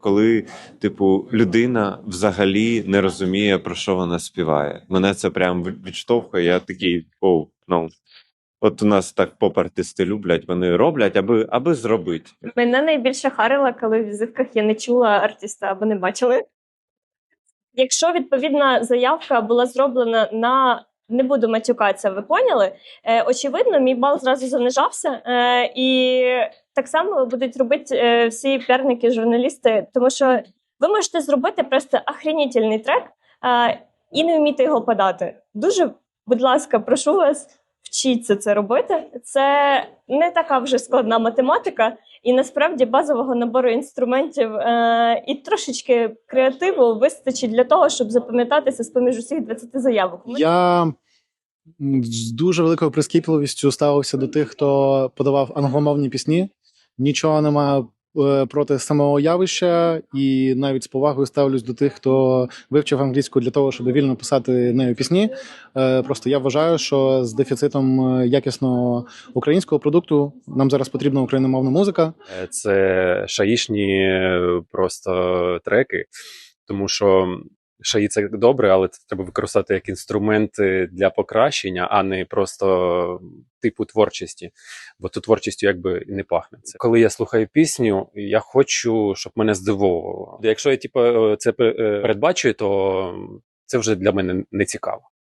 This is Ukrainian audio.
коли, типу, людина взагалі не розуміє, про що вона співає. Мене це прям відштовхує. Я такий, оу, ну. От у нас так поп-артисти люблять, вони роблять, аби, аби зробити. Мене найбільше харило, коли в візитках я не чула артиста або не бачили. Якщо відповідна заявка була зроблена на не буду матюкатися, ви поняли? Е, очевидно, мій бал зразу занижався, е, і так само будуть робити е, всі піарники, журналісти, тому що ви можете зробити просто охренітельний трек і не вміти його подати. Дуже, будь ласка, прошу вас, вчіться це робити. Це не така вже складна математика, і насправді базового набору інструментів е, і трошечки креативу вистачить для того, щоб запам'ятатися з поміж усіх 20 заявок. Я з дуже великою прискіпливістю ставився до тих, хто подавав англомовні пісні. Нічого не маю е, проти самого явища, і навіть з повагою ставлюсь до тих, хто вивчив англійську для того, щоб вільно писати нею пісні. Е, Просто я вважаю, що з дефіцитом е, якісного українського продукту нам зараз потрібна україномовна музика. Це шаїшні просто треки, тому що шаї це добре, але це треба використати як інструмент для покращення, а не просто типу творчості. Бо то творчістю якби не пахне. Це коли я слухаю пісню, я хочу, щоб мене здивовувало. Якщо я типу, це пе- е, передбачую, то це вже для мене не цікаво.